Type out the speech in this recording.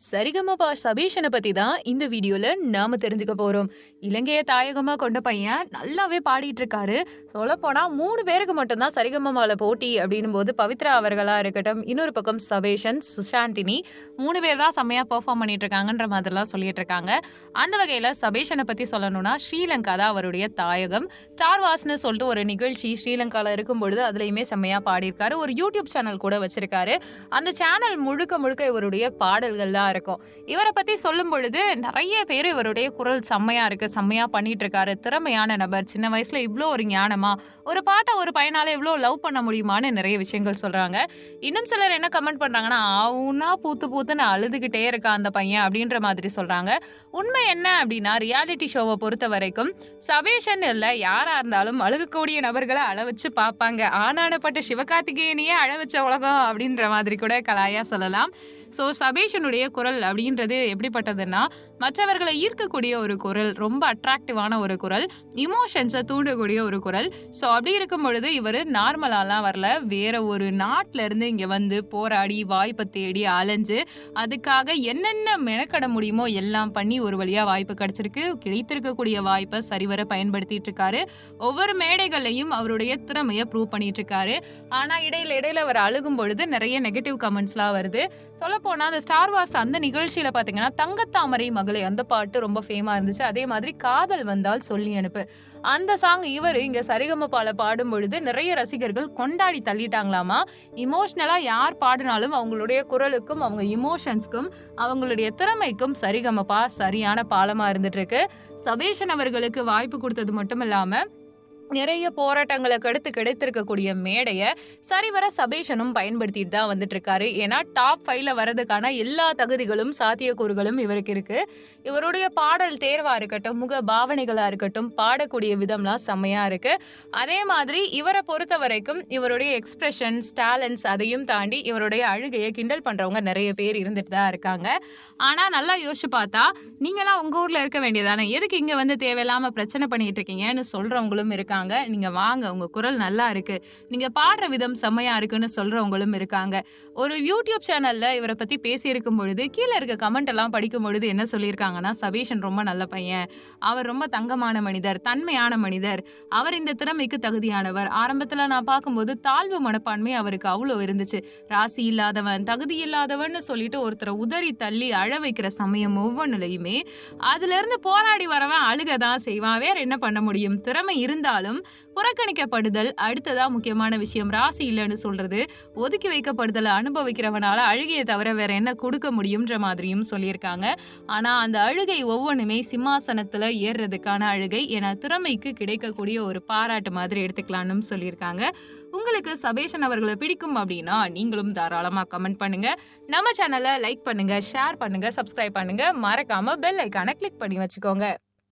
சரிகமபா சபீஷனை பத்தி தான் இந்த வீடியோல நாம தெரிஞ்சுக்க போறோம். இலங்கைய தாயகமா கொண்ட பையன் நல்லாவே பாடிட்டு இருக்காரு. சொல்ல போனா மூணு பேருக்கு மட்டும்தான் சரிகமபால போட்டி அப்படின்னும் போது பவித்ரா அவர்களா இருக்கட்டும் இன்னொரு பக்கம் சபேஷன் சுஷாந்தினி மூணு பேர் தான் செம்மையா பெர்ஃபார்ம் பண்ணிட்டு இருக்காங்கன்ற மாதிரிலாம் சொல்லிட்டு இருக்காங்க. அந்த வகையில சபேஷனை பத்தி சொல்லணும்னா ஸ்ரீலங்கா தான் அவருடைய தாயகம். ஸ்டார் வாஸ்னு சொல்லிட்டு ஒரு நிகழ்ச்சி ஸ்ரீலங்கால இருக்கும் பொழுது அதுலயுமே செம்மையா பாடியிருக்காரு. ஒரு யூடியூப் சேனல் கூட வச்சிருக்காரு. அந்த சேனல் முழுக்க முழுக்க இவருடைய பாடல்கள் தான் இருக்கும். இவரை பத்தி சொல்லும் பொழுது நிறைய பேர் இவருடைய குரல் செம்மையா இருக்கு செம்மையா பண்ணிட்டு இருக்காரு திறமையான நபர். சின்ன வயசுல இவ்வளோ ஒரு ஞானமா ஒரு பாட்டை ஒரு பையனால இவ்வளோ லவ் பண்ண முடியுமான்னு நிறைய விஷயங்கள் சொல்றாங்க. இன்னும் சிலர் என்ன கமெண்ட் பண்றாங்கன்னா அவனா பூத்து பூத்துன்னு அழுதுகிட்டே இருக்கான் அந்த பையன் அப்படின்ற மாதிரி சொல்றாங்க. உண்மை என்ன அப்படின்னா ரியாலிட்டி ஷோவை பொறுத்த வரைக்கும் சபேஷன் இல்லை. யாரா இருந்தாலும் அழுகக்கூடிய நபர்களை அழ வச்சு பார்ப்பாங்க. ஆனானப்பட்ட சிவகார்த்திகேயனையே அழ வச்ச உலகம் அப்படின்ற மாதிரி கூட கலாயா சொல்லலாம். ஸோ சபேஷனுடைய குரல் அப்படின்றது எப்படிப்பட்டதுன்னா மற்றவர்களை ஈர்க்கக்கூடிய ஒரு குரல் ரொம்ப அட்ராக்டிவான ஒரு குரல் இமோஷன்ஸை தூண்டக்கூடிய ஒரு குரல். ஸோ அப்படி இருக்கும் பொழுது இவர் நார்மலாலாம் வரல. வேற ஒரு நாட்டிலேருந்து இங்கே வந்து போராடி வாய்ப்பை தேடி அலைஞ்சு அதுக்காக என்னென்ன மெனக்கட முடியுமோ எல்லாம் பண்ணி ஒரு வழியாக வாய்ப்பு கிடைச்சிருக்கு. கிடைத்திருக்கக்கூடிய வாய்ப்பை சரிவர பயன்படுத்திட்டு இருக்காரு. ஒவ்வொரு மேடைகள்லையும் அவருடைய திறமையை ப்ரூவ் பண்ணிட்டு இருக்காரு. ஆனால் இடையில இடையில அவர் அழுகும் பொழுது நிறைய நெகட்டிவ் கமெண்ட்ஸ்லாம் வருது. சொல்லப்போனால் அந்த ஸ்டார் வார்ஸ் அந்த நிகழ்ச்சியில் பார்த்தீங்கன்னா தங்கத்தாமரை மகளே அந்த பாட்டு ரொம்ப ஃபேமாக இருந்துச்சு. அதே மாதிரி காதல் வந்தால் சொல்லி அனுப்பு. அந்த சாங் இவர் இங்கே சரிகமபால பாடும் பொழுது நிறைய ரசிகர்கள் கொண்டாடி தள்ளிட்டாங்களாமா? இமோஷ்னலாக யார் பாடினாலும் அவங்களுடைய குரலுக்கும் அவங்க இமோஷன்ஸ்க்கும் அவங்களுடைய திறமைக்கும் சரிகமப்பா சரியான பாலமாக இருந்துட்டு இருக்கு சபேஷன் அவர்களுக்கு வாய்ப்பு கொடுத்தது மட்டும் இல்லாமல் நிறைய போராட்டங்களுக்கு அடுத்து கிடைத்திருக்கக்கூடிய மேடையை சரிவர சபேஷனும் பயன்படுத்திட்டு தான் வந்துட்டு இருக்காரு ஏன்னா டாப் ஃபைவ்ல வரதுக்கான எல்லா தகுதிகளும் சாத்தியக்கூறுகளும் இவருக்கு இருக்கு. இவருடைய பாடல் தேர்வா இருக்கட்டும் முக பாவனைகளா இருக்கட்டும் பாடக்கூடிய விதம்லாம் செம்மையா இருக்கு. அதே மாதிரி இவரை பொறுத்த வரைக்கும் இவருடைய எக்ஸ்பிரஷன்ஸ் டேலண்ட்ஸ் அதையும் தாண்டி இவருடைய அழுகையை கிண்டல் பண்றவங்க நிறைய பேர் இருந்துட்டு தான் இருக்காங்க. ஆனா நல்லா யோசிச்சு பார்த்தா நீங்களாம் உங்க ஊர்ல இருக்க வேண்டியதானே? எதுக்கு இங்க வந்து தேவையில்லாம பிரச்சனை பண்ணிட்டு இருக்கீங்கன்னு சொல்றவங்களும் இருக்காங்க. இருக்காங்க. நீங்க வாங்க உங்க குரல் நல்லா இருக்கு. நீங்க பாடுற விதம் செம்மையா இருக்குன்னு சொல்றவங்களும் இருக்காங்க. ஒரு யூடியூப் சேனல்ல இவரை பத்தி பேசியிருக்கும் பொழுது கீழே இருக்க கமெண்ட் எல்லாம் படிக்கும் பொழுது என்ன சொல்லியிருக்காங்கன்னா சபீஷன் ரொம்ப நல்ல பையன். அவர் ரொம்ப தங்கமான மனிதர் தன்மையான மனிதர். அவர் இந்த திறமைக்கு தகுதியானவர். ஆரம்பத்துல நான் பார்க்கும்போது தாழ்வு மனப்பான்மை அவருக்கு அவ்வளோ இருந்துச்சு. ராசி இல்லாதவன் தகுதி இல்லாதவன் சொல்லிட்டு ஒருத்தரை உதறி தள்ளி அழ வைக்கிற சமயம் ஒவ்வொன்றுலையுமே அதுல இருந்து போராடி வரவன் அழுக தான் செய்வான். வேற என்ன பண்ண முடியும்? திறமை இருந்தாலும் இருந்தாலும் புறக்கணிக்கப்படுதல் அடுத்ததா முக்கியமான விஷயம். ராசி இல்லைன்னு சொல்றது ஒதுக்கி வைக்கப்படுதலை அனுபவிக்கிறவனால அழுகையை தவிர வேற என்ன கொடுக்க முடியும்ன்ற மாதிரியும் சொல்லியிருக்காங்க. ஆனா அந்த அழுகை ஒவ்வொன்றுமே சிம்மாசனத்துல ஏறுறதுக்கான அழுகை என திறமைக்கு கிடைக்கக்கூடிய ஒரு பாராட்டு மாதிரி எடுத்துக்கலாம்னு சொல்லியிருக்காங்க. உங்களுக்கு சபேஷன் அவர்களை பிடிக்கும் அப்படின்னா நீங்களும் தாராளமா கமெண்ட் பண்ணுங்க. நம்ம சேனலை லைக் பண்ணுங்க ஷேர் பண்ணுங்க சப்ஸ்கிரைப் பண்ணுங்க. மறக்காம பெல் ஐக்கான கிளிக் பண்ணி வச்சுக்கோங்க.